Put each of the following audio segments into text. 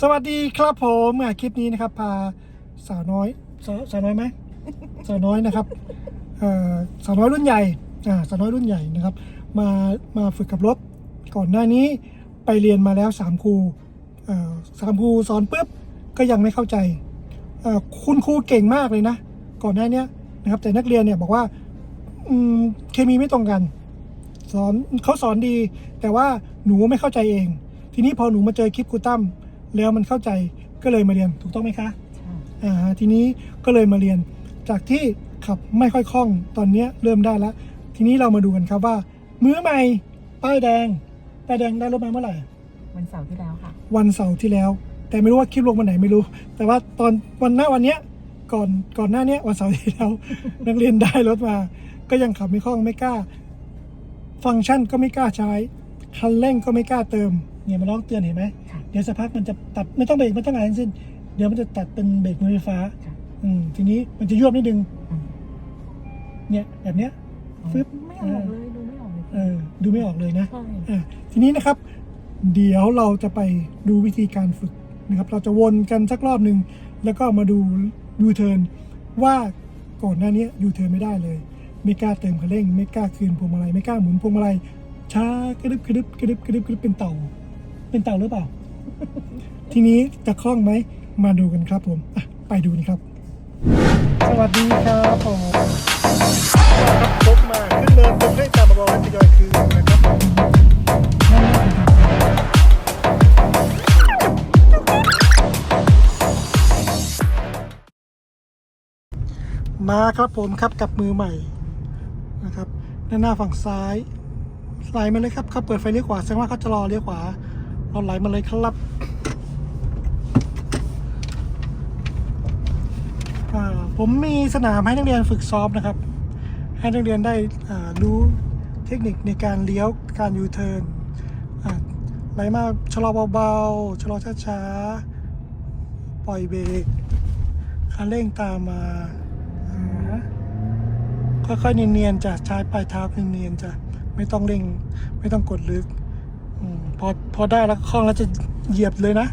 สวัสดีครับผมอะคลิปนี้นะครับพาสาวน้อยสาวสาวน้อยไหมสาวน้อยนะครับเอ่อสาวน้อยรุ่นใหญ่อ่าสาวน้อยรุ่นใหญ่นะครับ มามาฝึกขับรถก่อนหน้านี้ไปเรียนมาแล้วสามครูเอ่อสามครูสอนปุ๊บก็ยังไม่เข้าใจเอ่อคุณครูเก่งมากเลยนะ ก่อนหน้านี้นะครับแต่นักเรียนเนี่ยบอกว่าอืมเคมีไม่ตรงกัน สอนเขาสอนดี แต่ว่าหนูไม่เข้าใจเอง ทีนี้พอหนูมาเจอคลิปครูตั้ม แล้วมันเข้าใจก็เลยมาเรียนถูกต้องไหมคะอ่าทีนี้ก็เลยมาเรียน จากที่ขับไม่ค่อยคล่องตอนเนี้ยเริ่มได้แล้ว ทีนี้เรามาดูกันครับว่า มื้อใหม่ป้ายแดงป้ายแดงได้รถมาเมื่อไหร่ วันเสาร์ที่แล้วค่ะ วันเสาร์ที่แล้ว แต่ไม่รู้ว่าคลิปลงวันไหนไม่รู้ แต่ว่าตอนวันหน้าวันเนี้ยก่อนก่อนหน้าเนี้ยวันเสาร์ที่แล้วนักเรียนได้รถมา ก็ยังขับไม่คล่องไม่กล้า ฟังก์ชันก็ไม่กล้าใช้คันเร่งก็ไม่กล้าเติมเนี่ยมันร้องเตือนเห็นไหมค่ะเดี๋ยวสักพักมันจะตัดไม่ต้องเบรกไม่ต้องอะไรทั้งสิ้น เดี๋ยวมันจะตัดเป็นเบรกมือไฟฟ้า ค่ะ อืมทีนี้มันจะยวบนิดนึง อืม เนี่ยแบบเนี้ย ฟึบ ไม่ออกเลยดูไม่ออกเลยเออดูไม่ออกเลยนะ ใช่อะทีนี้นะครับ เดี๋ยวเราจะไปดูวิธีการฝึกนะครับ เราจะวนกันสักรอบหนึ่งแล้วก็มาดูยูเทิร์นว่าก่อนหน้านี้ยูเทิร์นไม่ได้เลย ไม่กล้าเติมคันเร่ง ไม่กล้าคืนพวงมาลัยไม่กล้าหมุนพวงมาลัยช้ากระดึบกระดึบกระดึบกระดึบกระดึบเป็นเต่า เป็นเต่าหรือเปล่า ทีนี้จะคล่องไหม มาดูกันครับผมไปดูกันครับ สวัสดีครับผมครับรถมาขึ้นเนินตรงให้ตามบอกว่าทยอยคืนนะครับมาครับผมครับกับมือใหม่นะครับด้านหน้าฝั่งซ้ายไหลมาเลยครับเขาเปิดไฟเลี้ยวขวาแสดงว่าเขาจะรอเลี้ยวขวา เราไหลมาเลยครับผมมีสนามให้นักเรียนฝึกซ้อมนะครับ ให้นักเรียนได้รู้เทคนิคในการเลี้ยวการยูเทิร์นไหลมาชะลอเบาๆชะลอช้าๆ ปล่อยเบรกคันเร่งตามมา ค่อยๆเนียนๆจะใช้ปลายเท้าเนียนๆจะไม่ต้องเร่งไม่ต้องกดลึก พอพอได้แล้วคล่องแล้วจะเหยียบเลยนะ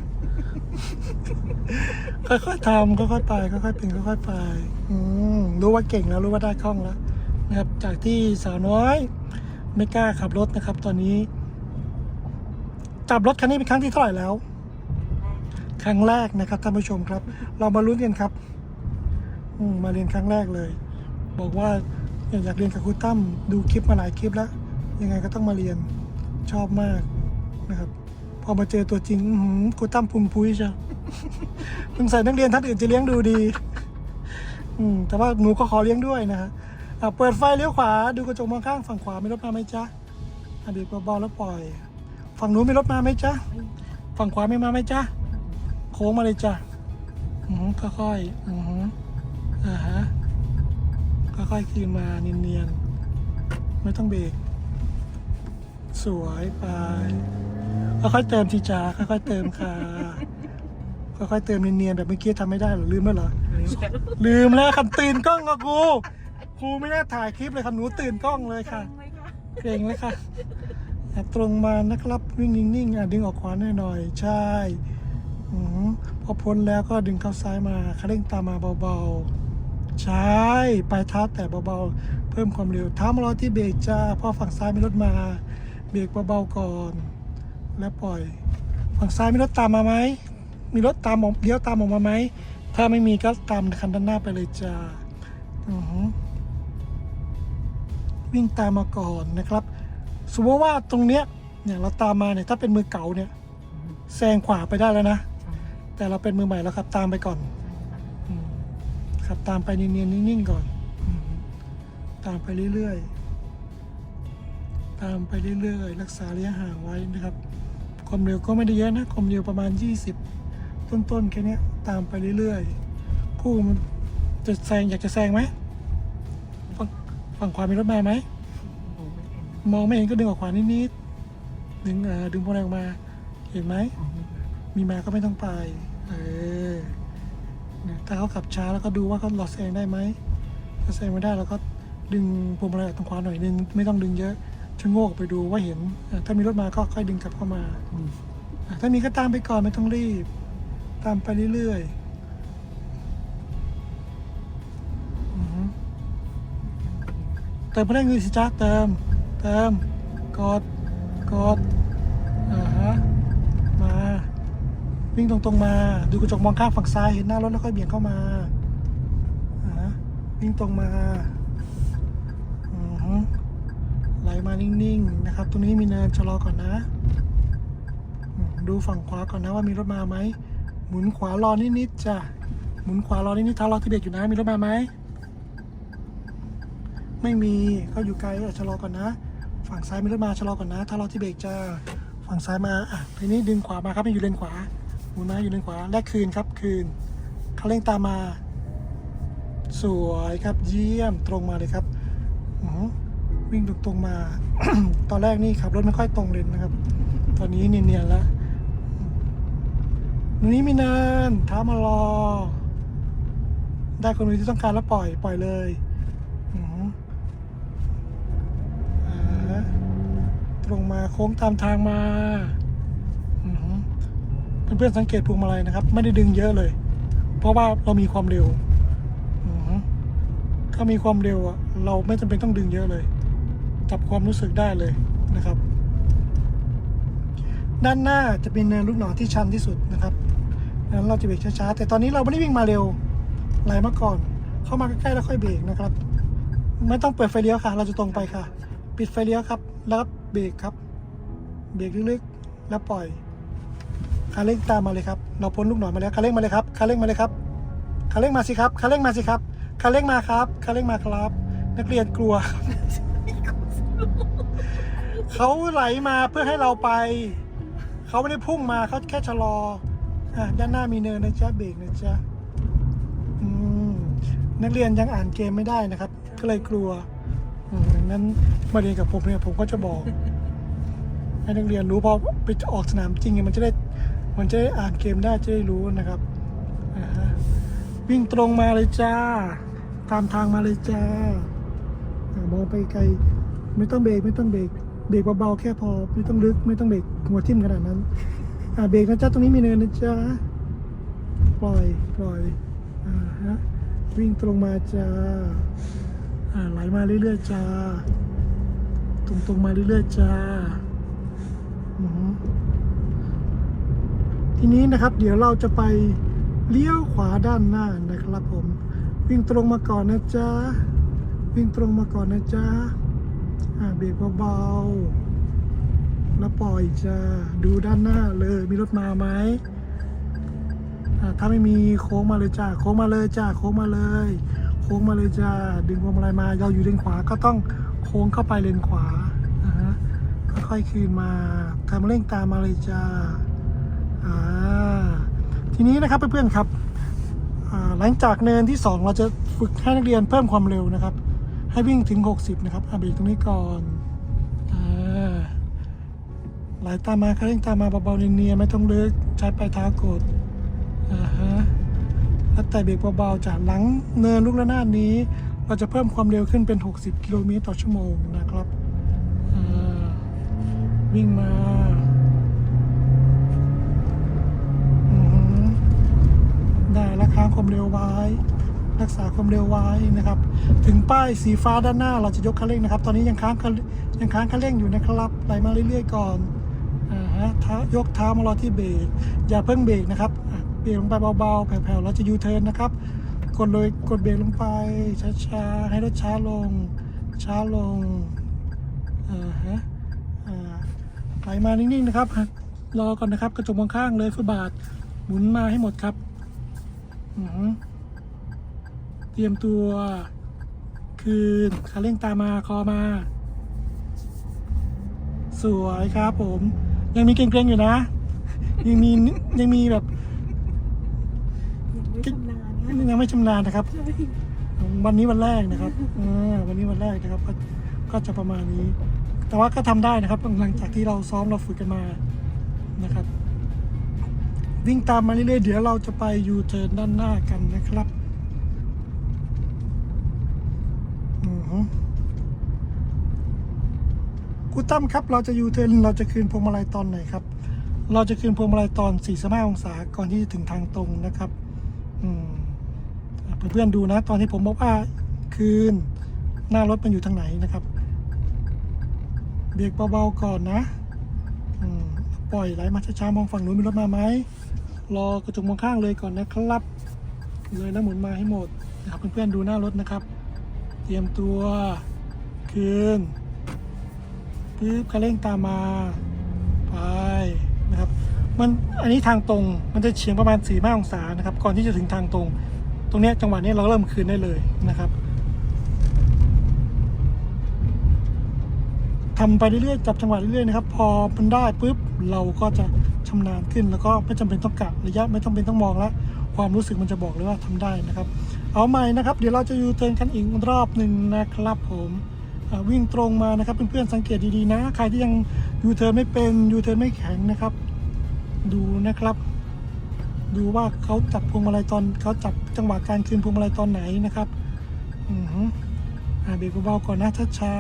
ค่อยๆทำค่อยๆไปค่อยๆเป็นค่อยๆไปอืมรู้ว่าเก่งแล้วรู้ว่าได้คล่องแล้วนะครับ จากที่สาวน้อย ไม่กล้าขับรถนะครับ ตอนนี้ จับรถคันนี้เป็นครั้งที่เท่าไหร่แล้ว ครั้งแรกนะครับท่านผู้ชมครับ เรามาลุ้นกันครับอืมมาเรียนครั้งแรกเลย บอกว่าอยากเรียนกับครูตั้มดูคลิปมาหลายคลิปแล้ว ยังไงก็ต้องมาเรียนชอบมาก นะครับ พอมาเจอตัวจริงอื้อหือครูตั้มพุงพุ้ยเชียวสงสัยนักเรียนท่านอื่นจะเลี้ยงดูดี อืมแต่ว่าหนูก็ขอเลี้ยงด้วยนะฮะเปิดไฟเลี้ยวขวาดูกระจกมองข้างฝั่งขวามีรถมาไหมจ๊ะอะเบรกเบาๆแล้วปล่อย ฝั่งหนูมีรถมาไหมจ๊ะ ฝั่งขวาไม่มาไหมจ๊ะ โค้งมาเลยจ้ะค่อยๆอืออ่าฮะค่อยๆคืนมาเนียนๆ ไม่ต้องเบรก สวยไปค่อยๆเติมทีจ้าค่อยๆเติมค่ะ ค่อยๆเติมเนียนๆแบบเมื่อกี้ทำไม่ได้เหรอลืมแล้วเหรอ ลืมแล้วคันตื่นกล้องกับครูครูไม่ได้ถ่ายคลิปเลยค่ะหนูตื่นกล้องเลยค่ะเกรงเลยค่ะตรงมานะครับวิ่งนิ่งๆอะดึงออกขวาหน่อยๆใช่พอพ้นแล้วก็ดึงเข้าซ้ายมาคันเร่งตามมาเบาๆ ใช่ปลายเท้าแตะเบาๆ เพิ่มความเร็วเท้ามารอที่เบรกจ้าพราะฝั่งซ้ายมีรถมา เบรกเบาๆก่อน แล้วปล่อย ฝั่งซ้ายมีรถตามมาไหม มีรถตามออกเลี้ยวตามออกมาไหม ถ้าไม่มีก็ตามคันด้านหน้าไปเลยจ้าวิ่งตามมาก่อนนะครับ สมมติว่าตรงเนี้ยเนี่ยเราตามมาเนี่ยถ้าเป็นมือเก่าเนี่ยแซงขวาไปได้แล้วนะ แต่เราเป็นมือใหม่แล้วครับตามไปก่อนอขับตามไปเนียนๆนิ่งๆก่อนอตามไปเรื่อยๆ ตามไปเรื่อยๆ รักษาระยะห่างไว้นะครับความเร็วก็ไม่ได้เยอะนะความเร็วประมาณ 20 ต้นๆแค่นี้ตามไปเรื่อยๆ คู่มันจะแซงอยากจะแซงไหมฝั่งฝั่งขวามีรถมาไหมมองไม่เห็นก็ดึงออกขวานิดๆดึงเออดึงพวงแรงออกมาเห็นไหมมีมาก็ไม่ต้องไปเออถ้าเขาขับช้าแล้วก็ดูว่าเขาหลอดแซงได้ไหมถ้าแซงไม่ได้เราก็ดึงพวงมาลัยออกทางขวาหน่อยนึงไม่ต้องดึงเยอะ ชะโงกไปดูว่าเห็นอะถ้ามีรถมาก็ค่อยดึงกลับเข้ามาอะถ้ามีก็ตามไปก่อนไม่ต้องรีบ ตามไปเรื่อยๆอือฮึเติมพลังงานสิจ้าเติม เติม กด กดอ่าฮะ มา วิ่งตรงๆมา ดูกระจกมองข้างฝั่งซ้าย เห็นหน้ารถแล้วค่อยเบี่ยงเข้ามาอ่าฮะวิ่งตรงมาอือฮึไหล มานิ่งๆนะครับ ตรงนี้มีเนินชะลอก่อนนะ ดูฝั่งขวาก่อนนะว่ามีรถมาไหม หมุนขวารอนิดๆจ้ะ หมุนขวารอนิดๆท้ารอที่เบรกอยู่นะ มีรถมาไหม ไม่มีก็อยู่ไกลอะชะลอก่อนนะ ฝั่งซ้ายมีรถมาชะลอก่อนนะถ้ารอที่เบรกจะฝั่งซ้ายมา อะ ทีนี้ดึงขวามาครับให้อยู่เลนขวา หมุนมาอยู่เลนขวา แลกคืนครับคืนคันเร่งตามมา สวยครับ เยี่ยม ตรงมาเลยครับ อือ วิ่งตรงๆมา ตอนแรกนี่ขับรถไม่ค่อยตรงเลนนะครับ ตอนนี้เนียนๆแล้วตรงนี้มีนินท้ามารอ ได้คนที่ต้องการแล้วปล่อย ปล่อยเลยอือตรงมาโค้งตามทางมาเพื่อนๆสังเกตพวงมาลัยนะครับ ไม่ได้ดึงเยอะเลย เพราะว่าเรามีความเร็วอือถ้ามีความเร็วอะเราไม่จำเป็นต้องดึงเยอะเลย จับความรู้สึกได้เลยนะครับ ด้านหน้าจะเป็นเนินลูกหนอนที่ชันที่สุดนะครับดังนั้นเราจะเบรกช้าๆแต่ตอนนี้เราไม่ได้วิ่งมาเร็วไหลมาก่อน เข้ามาใกล้ๆแล้วค่อยเบรกนะครับ ไม่ต้องเปิดไฟเลี้ยวค่ะ เราจะตรงไปค่ะ ปิดไฟเลี้ยวครับ แล้วเบรกครับ เบรกลึกๆแล้วปล่อยคันเร่งตามมาเลยครับ เราพ้นลูกหนอนมาแล้วคันเร่งมาเลยครับคันเร่งมาเลยครับคันเร่งมาสิครับคันเร่งมาสิครับคันเร่งมาครับคันเร่งมาครับ นักเรียนกลัว เขาไหลมาเพื่อให้เราไป เขาไม่ได้พุ่งมาเขาแค่ชะลออะด้านหน้ามีเนินนะจ๊ะเบรกนะจ๊ะอืมนักเรียนยังอ่านเกมไม่ได้นะครับ ก็เลยกลัวอืมดังนั้นมาเรียนกับผมเนี่ยผมก็จะบอก ให้นักเรียนรู้พอไปออกสนามจริงเนี่ยมันจะได้มันจะได้อ่านเกมได้จะได้รู้นะครับอ่าฮะวิ่งตรงมาเลยจ้า ตามทางมาเลยจ้าอ่ามองไปไกล ไม่ต้องเบรกไม่ต้องเบรก เบรกเบาๆแค่พอไม่ต้องลึกไม่ต้องเบรกหัวทิ่มขนาดนั้น อ่าเบรกนะจ๊ะตรงนี้มีเนินนะจ๊ะปล่อยปล่อยอ่าฮะวิ่งตรงมาจ้าอ่าไหลมาเรื่อยๆจ้าตรงๆมาเรื่อยๆจ้าทีนี้นะครับ เดี๋ยวเราจะไปเลี้ยวขวาด้านหน้านะครับผม วิ่งตรงมาก่อนนะจ๊ะวิ่งตรงมาก่อนนะจ๊ะ อ่าเบรกเบาๆแล้วปล่อยจ้าดูด้านหน้าเลย มีรถมาไหมอ่าถ้าไม่มีโค้งมาเลยจ้าโค้งมาเลยจ้าโค้งมาเลย โค้งมาเลยจ้าดึงพวงมาลัยมาเราอยู่เลนขวาก็ต้องโค้งเข้าไปเลนขวาอ่าฮะค่อยๆคืนมาทำเร่งตามมาเลยจ้าอ่าทีนี้นะครับเพื่อนๆครับหลังจากเนินที่ 2 เราจะฝึกให้นักเรียนเพิ่มความเร็วนะครับ ให้วิ่งถึง 60 นะครับอะเบรกตรงนี้ก่อนอ่าไหลตามมาคันเร่งตามมาเบาๆเนียนๆไม่ต้องลึกใช้ปลายเท้ากดอ่าฮะแล้วแต่เบรกเบาๆจากหลังเนินลูกระนาดนี้ เราจะเพิ่มความเร็วขึ้นเป็น 60 กิโลเมตรต่อชั่วโมงนะครับวิ่งมาได้แล้วค้างความเร็วไว้ รักษาความเร็วไว้นะครับ ถึงป้ายสีฟ้าด้านหน้าเราจะยกคันเร่งนะครับ ตอนนี้ยังค้างคันยังค้างคันเร่งอยู่นะครับไหลมาเรื่อยๆก่อนอ่าฮะเท้ายกเท้ามารอที่เบรกอย่าเพิ่งเบรกนะครับเบรกลงไปเบาๆแผ่วๆเราจะยูเทิร์นนะครับ กดเลยกดเบรกลงไปช้าๆให้รถช้าลง ช้าลงอ่าฮะอ่าไหลมานิ่งๆนะครับรอก่อนนะครับ กระจกมองข้างเลยฟุตบาทหมุนมาให้หมดครับ อือ เตรียมตัว คืนขาเร่งตามมาคอมา สวยครับผม ยังมีเกรงๆอยู่นะ ยังมียังมีแบบไม่ชำนาญนะยังไม่ชำนาญนะครับ วันนี้วันแรกนะครับอ่าวันนี้วันแรกนะครับ ก็ก็จะประมาณนี้ แต่ว่าก็ทำได้นะครับ หลังจากที่เราซ้อมเราฝึกกันมานะครับ วิ่งตามมาเรื่อยๆเดี๋ยวเราจะไปยูเทิร์นด้านหน้ากันนะครับ อือฮึครูตั้มครับ เราจะยูเทิร์นเราจะคืนพวงมาลัยตอนไหนครับ เราจะคืนพวงมาลัยตอน 45 องศาก่อนที่จะถึงทางตรงนะครับ อืมเพื่อนๆดูนะ ตอนที่ผมบอกว่าคืน หน้ารถมันอยู่ทางไหนนะครับเบรกเบาๆก่อนนะปล่อยไหลมาช้าๆมองฝั่งนู้นมีรถมาไหมรอกระจกมองข้างเลยก่อนนะครับ เลยแล้วหมุนมาให้หมดนะครับเพื่อนๆดูหน้ารถนะครับ เตรียมตัวคืนปึ๊บคันเร่งตามมา ไปนะครับ มันอันนี้ทางตรงมันจะเฉียงประมาณ4ี่ห้าองศานะครับ ก่อนที่จะถึงทางตรง ตรงนี้จังหวะนี้เราเริ่มคืนได้เลยนะครับทำไปเรื่อยๆจับจังหวะเรื่อยๆนะครับ พอมันได้ปุ๊บเราก็จะชำนาญขึ้นแล้วก็ไม่จำเป็นต้องกะระยะไม่ต้องเป็นต้องมองแล้วความรู้สึกมันจะบอกเลยว่าทำได้นะครับ เอาใหม่นะครับ เดี๋ยวเราจะยูเทิร์นกันอีกรอบหนึ่งนะครับผมวิ่งตรงมานะครับเพื่อนๆสังเกตดีๆนะ ใครที่ยังยูเทิร์นไม่เป็นยูเทิร์นไม่แข็งนะครับ ดูนะครับ ดูว่าเขาจับพวงมาลัยตอนเขาจับจังหวะการคืนพวงมาลัยตอนไหนนะครับอืออ่าเบรกเบาๆก่อนนะช้า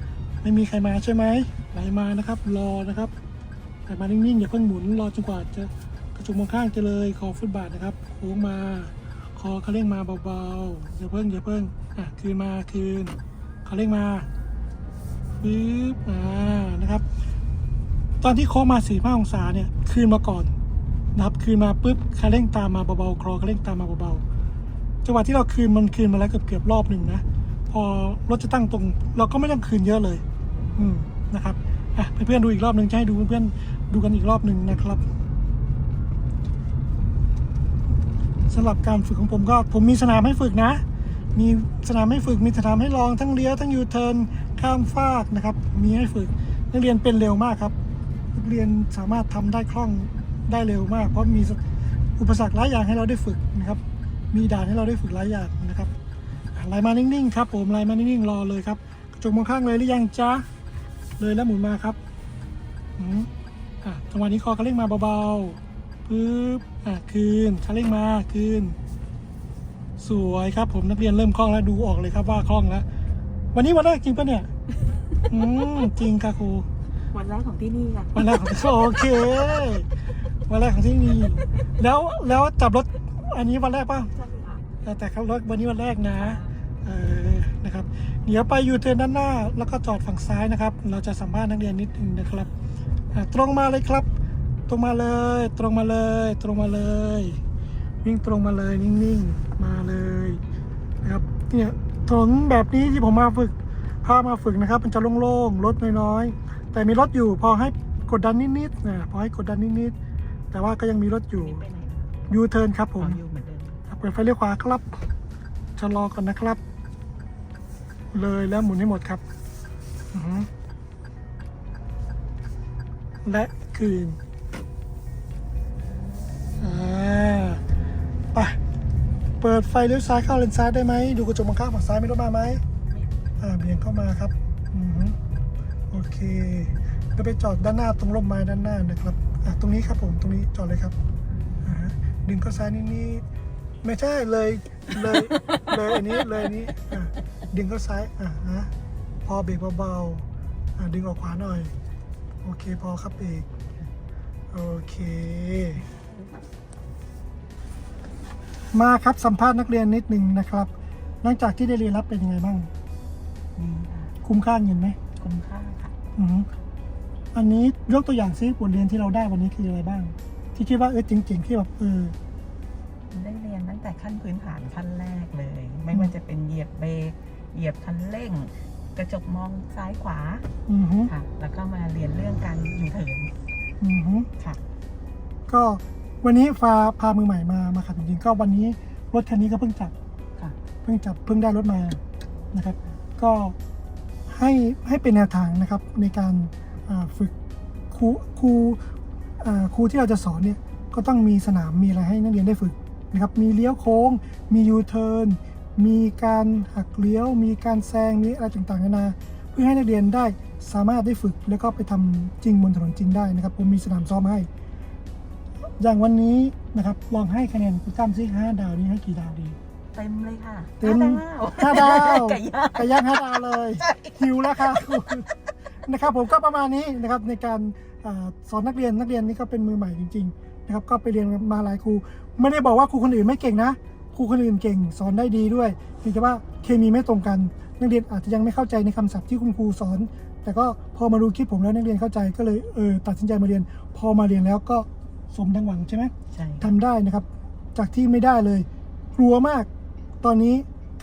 ๆไม่มีใครมาใช่ไหมไหลมานะครับ รอนะครับไหลมานิ่งๆอย่าเพิ่งหมุนรอจนกว่าจะกระจุกมองข้างจะเลยขอฟุตบาทนะครับโค้งมา คอเขาเร่งมาเบาๆอย่าเพิ่งอย่าเพิ่งอะคืนมาคืนเขาเร่งมาปึ๊บอ่านะครับ ตอนที่โค้งมาสี่ห้าองศาเนี่ยคืนมาก่อนนะครับคืนมาปุ๊บคันเร่งตามมาเบาๆคลอคันเร่งตามมาเบาๆจังหวะที่เราคืนมันคืนมาแล้วเกือบเกือบๆรอบหนึ่งนะพอรถจะตั้งตรง เราก็ไม่ต้องคืนเยอะเลย อืมนะครับอะเพื่อนๆดูอีกรอบหนึ่งจะให้ดูเพื่อนๆดูกันอีกรอบหนึ่งนะครับสำหรับการฝึกของผมก็ผมมีสนามให้ฝึกนะ มีสนามให้ฝึกมีสนามให้ลองทั้งเลี้ยวทั้งยูเทิร์นข้ามฟากนะครับ มีให้ฝึกนักเรียนเป็นเร็วมากครับนักเรียนสามารถทำได้คล่องได้เร็วมาก เพราะมีอุปสรรคหลายอย่างให้เราได้ฝึกนะครับ มีด่านให้เราได้ฝึกหลายอย่างนะครับไหลมานิ่งๆครับผมไหลมานิ่งๆรอเลยครับกระจกมองข้างเลยหรือยังจ๊ะเลยแล้วหมุนมาครับอืมอะจังหวะนี้คอคันเร่งมาเบาๆ ปึ๊บอะคืนคันเร่งมาคืน สวยครับผมนักเรียนเริ่มคล่องแล้วดูออกเลยครับว่าคล่องแล้ว วันนี้วันแรกจริงปะเนี่ย อืมจริงค่ะครูวันแรกของที่นี่ค่ะวันแรกของโอเควันแรกของที่นี่ แล้วแล้วจับรถอันนี้วันแรกป่ะใช่ค่ะเออแต่ขับรถวันนี้วันแรกนะเออนะครับ เดี๋ยวไปยูเทิร์นด้านหน้า แล้วก็จอดฝั่งซ้ายนะครับ เราจะสัมภาษณ์นักเรียนนิดนึงนะครับอะตรงมาเลยครับ ตรงมาเลย ตรงมาเลย ตรงมาเลย วิ่งตรงมาเลยนิ่งๆมาเลยนะครับเนี่ยถนนแบบนี้ที่ผมมาฝึกพามาฝึกนะครับ มันจะโล่งๆรถน้อยๆ แต่มีรถอยู่พอให้กดดันนิดๆนะพอให้กดดันนิดๆ แต่ว่าก็ยังมีรถอยู่นี่ไปไหนนะยูเทิร์นครับผอ๋อมอยู่เหมือนเดิมเปิดไฟเลี้ยวขวาครับชะลอก่อนนะครับ เลยแล้วหมุนให้หมดครับอือฮึและคืนอ่า ไปเปิดไฟเลี้ยวซ้ายเข้าเลนซ้ายได้ไหมดูกระจกมองข้างฝั่งซ้ายไม่รถมาไหมอ่าเบี่ยงเข้ามาครับอือฮึโอเคก็ไปจอดด้านหน้าตรงร่มไม้ด้านหน้านะครับอ่าตรงนี้ครับผมตรงนี้จอดเลยครับอ่าดึงเข้าซ้ายนิดๆไม่ใช่เลยเลยเลยอันนี้เลยอันนี้อะดึงเข้าซ้ายอ่าฮะพอเบรกเบาๆอ่าดึงออกขวาหน่อย โอเคพอครับเอกโอเค มาครับสัมภาษณ์นักเรียนนิดนึงนะครับ หลังจากที่ได้เรียนรับเป็นยังไงบ้าง ดีค่ะคุ้มค่าเงินไหมคุ้มค่าค่ะ อือฮึอันนี้ยกตัวอย่างซิบทเรียนที่เราได้วันนี้คืออะไรบ้าง ที่คิดว่าเออจริงๆที่แบบเออ ได้เรียนตั้งแต่ขั้นพื้นฐานขั้นแรกเลย ไม่ว่าจะเป็นเหยียบเบรกเหยียบคันเร่ง กระจกมองซ้ายขวาอือฮึค่ะ แล้วก็มาเรียนเรื่องการยูเทิร์นอือฮึค่ะ ก็ วันนี้ฟ้าพามือใหม่มามาขับจริงๆก็วันนี้รถคันนี้ก็เพิ่งจับค่ะเพิ่งจับเพิ่งได้รถมานะครับ ก็ให้ให้เป็นแนวทางนะครับในการอ่าฝึกครูครูอ่าครูที่เราจะสอนเนี่ยก็ต้องมีสนามมีอะไรให้นักเรียนได้ฝึกนะครับมีเลี้ยวโค้ง มียูเทิร์นมีการหักเลี้ยว มีการแซงมีอะไรต่างๆนานาเพื่อให้นักเรียนได้สามารถได้ฝึก แล้วก็ไปทำจริงบนถนนจริงได้นะครับผมมีสนามซ้อมให้ อย่างวันนี้นะครับลองให้คะแนนคุณตั้มซิห้าดาวนี้ให้กี่ดาวดี เต็มเลยค่ะเต็ม ห้าดาวห้าดาวไก่ย่างไก่ย่างห้าดาวเลยหิวแล้วค่ะนะครับผมก็ประมาณนี้นะครับในการอาสอนนักเรียนนักเรียนนี่ก็เป็นมือใหม่จริงๆนะครับก็ไปเรียนมาหลายครู ไม่ได้บอกว่าครูคนอื่นไม่เก่งนะครูคนอื่นเก่งสอนได้ดีด้วยเพียงแต่ว่าเคมีไม่ตรงกัน นักเรียนอาจจะยังไม่เข้าใจในคำศัพท์ที่คุณครูสอน แต่ก็พอมาดูคลิปผมแล้วนักเรียนเข้าใจก็เลยเออตัดสินใจมาเรียน พอมาเรียนแล้วก็ สมดังหวังใช่ไหมใช่ทำได้นะครับ จากที่ไม่ได้เลย กลัวมาก ตอนนี้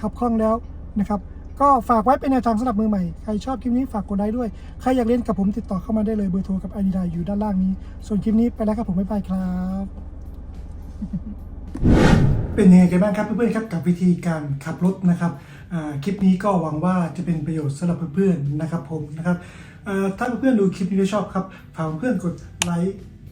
ขับคล่องแล้วนะครับ ก็ฝากไว้เป็นแนวทางสำหรับมือใหม่ ใครชอบคลิปนี้ฝากกดไลค์ด้วย ใครอยากเล่นกับผมติดต่อเข้ามาได้เลยเบอร์โทรกับไอดีไลอยู่ด้านล่างนี้ ส่วนคลิปนี้ไปแล้วครับผมบ๊ายบายครับ เป็นยังไงกันบ้างครับเพื่อนๆครับกับวิธีการขับรถนะครับอ่าคลิปนี้ก็หวังว่าจะเป็นประโยชน์สำหรับเพื่อนๆนะครับผมนะครับอ่าถ้าเพื่อนๆดูคลิปนี้แล้วชอบครับฝากเพื่อนๆกดไลค์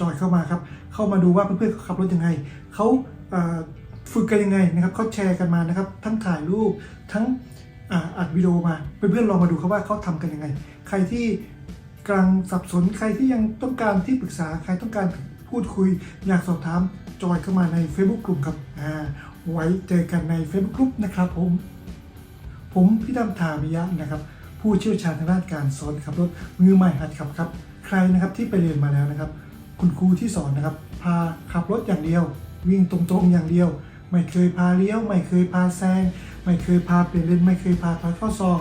จอยเข้ามาครับ เข้ามาดูว่าเพื่อนๆเขาขับรถยังไงเขาฝึกกันยังไงนะครับเขาแชร์กันมานะครับ ทั้งถ่ายรูปทั้งอัดวิดีโอมาเพื่อนๆลองมาดูครับว่าเขาทำกันยังไง ใครที่กำลังสับสนใครที่ยังต้องการที่ปรึกษาใครต้องการพูดคุยอยากสอบถามจอยเข้ามาใน Facebook กลุ่มครับไว้เจอกันใน Facebook กลุ่มนะครับผม ผมพี่ดำธามิยะนะครับ ผู้เชี่ยวชาญทางด้านการสอนขับรถมือใหม่หัดขับครับ ใครนะครับที่ไปเรียนมาแล้วนะครับ คุณครูที่สอนนะครับ พาขับรถอย่างเดียว วิ่งตรงๆอย่างเดียว ไม่เคยพาเลี้ยว ไม่เคยพาแซงไม่เคยพาเปลี่ยนเลนไม่เคยพาถอยเข้าซอง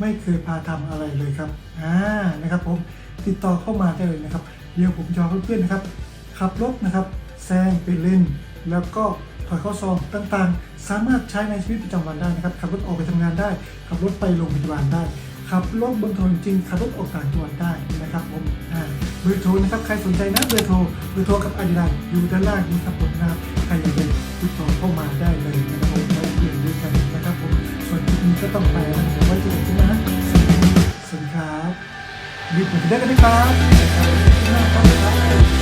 ไม่เคยพาทำอะไรเลยครับอ่านะครับผมติดต่อเข้ามาได้เลยนะครับ เดี๋ยวผมจะเอเพื่อนๆนะครับ ขับรถนะครับแซงเปลี่ยนเลนแล้วก็ถอยเข้าซองต่างๆ สามารถใช้ในชีวิตประจำวันได้นะครับขับรถออกไปทำงานได้ขับรถไปโรงพยาบาลได้ ขับรถบนถนนจริงขับรถออกต่างจังหวัดได้นะครับผมเบอร์โทรนะครับใครสนใจนะเบอร์โทรเบอร์โทรกับอาดิไลอยู่ด้านล่างนี้ครับผมนะครับใครอยากจะติดต่อเข้ามาได้เลยนะครับผมแล้วเรียนด้วยกันนะครับผมส่วนคลิปนี้ก็ต้องไปแล้วเดี๋ยวไว้เจอกันนะสวัสดีครับรีบไปได้กันนะครับขอบคุณมครับ